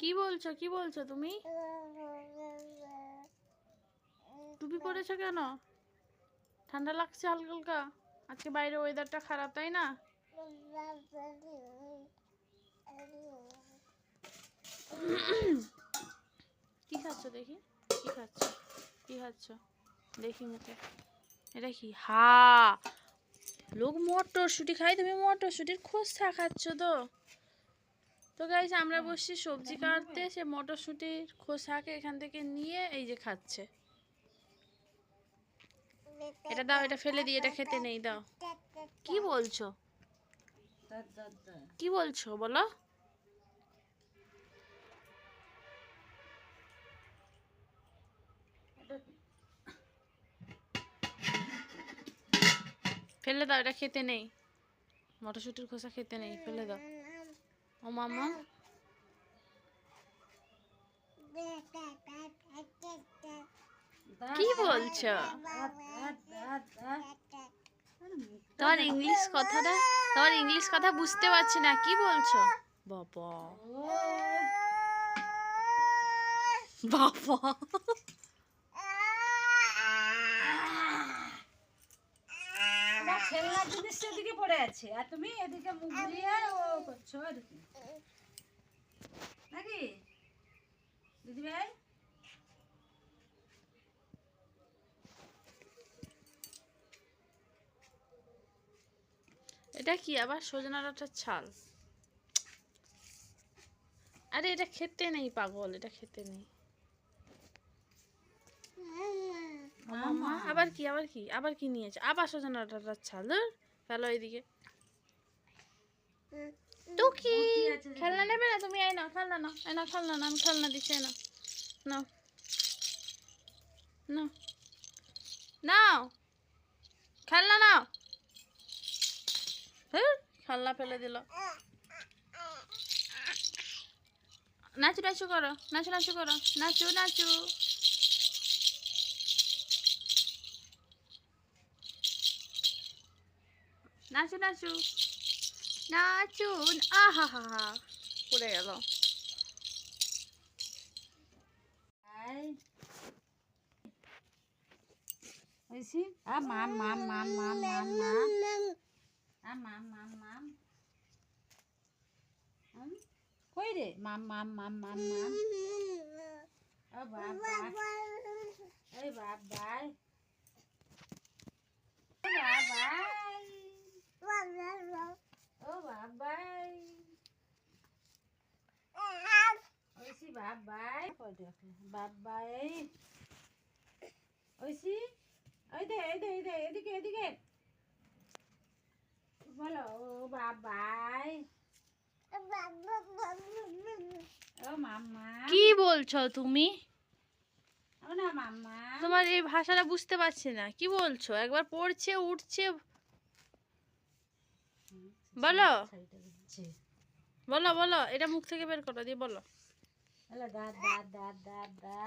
কি বলছো? কি বলছো তুমি? টুপি পরেছো কেন? ঠান্ডা লাগছে হালকা হালকা আজকে বাইরে ওয়েদারটা খারাপ, তাই না? কি খাচ্ছ দেখি? কি খাচ্ছ? কি খাচ্ছ? দেখি মুখে। এটা কি? হা! লোক মটরশুঁটি, খাই তুমি মটরশুঁটির খোসা খাচ্ছ তো। তো গাইজ আমরা বসছি সবজি কাটতে সে মটরশুঁটির খোসাকে এখান থেকে নিয়ে এই যে খাচ্ছে। এটা দাও এটা ফেলে দিয়ে এটা খেতে নেই দাও। কি বলছো? কি বলছো বলো? ফেলে দাও এটা খেতে নেই। মটরশুঁটির খোসা খেতে নেই ফেলে দাও। মামা কি বলছো? তোমার ইংলিশ কথাটা তোমার ইংলিশ কথা বুঝতে পারছি না কি বলছো? বাবা। বাবা। তোমার খেলনার জিনিস এদিকে পড়ে আছে। আর তুমি এদিকে মুখ ঘুরিয়ে ও করছ আর কি নাকি? দিদি ভাই এটা কি আবার সজনা ডাঁটার ছাল? আরে এটা খেতে নেই পাগল এটা খেতে নেই। আবার কি আবার কি আবার কি নিয়েছে আবার সজনা ডাঁটার ছাল ধুর, ফেলো এদিকে। তো কি আছে যে খেলনা নেবে না? তুমি এই নাও খেলনা নাও এই নাও খেলনা নাও আমি খেলনা দিচ্ছি নাও। নাও। নাও। নাও। খেলনা নাও। খেলনা ফেলে দিল। নাচু নাচু করো নাচু নাচু করো নাচু নাচু। নাচু নাচু নাচুন আহা হা হা পড়ে গেল মাম মাম মাম মাম মাম মাম মাম মাম মাম কই রে মাম মাম মাম মাম মাম ও বাপ বাপ এই বাপ ভাই ও বাপ ভাই ও বাপ ভাই ঐশী বাপ ভাই বাপ ভাই ওই দে এই দে এই দে এদিকে এদিকে। বলো ও বাপ ও মাম্মা। কি বলছো তুমি? না মাম্মা। তোমার এই ভাষাটা বুঝতে পারছি না। কি বলছো? একবার পড়ছে উঠছে। বলো। বলো বলো এটা মুখ থেকে বের করো দিয়ে বলো। হ্যালো দা দা দা দা দা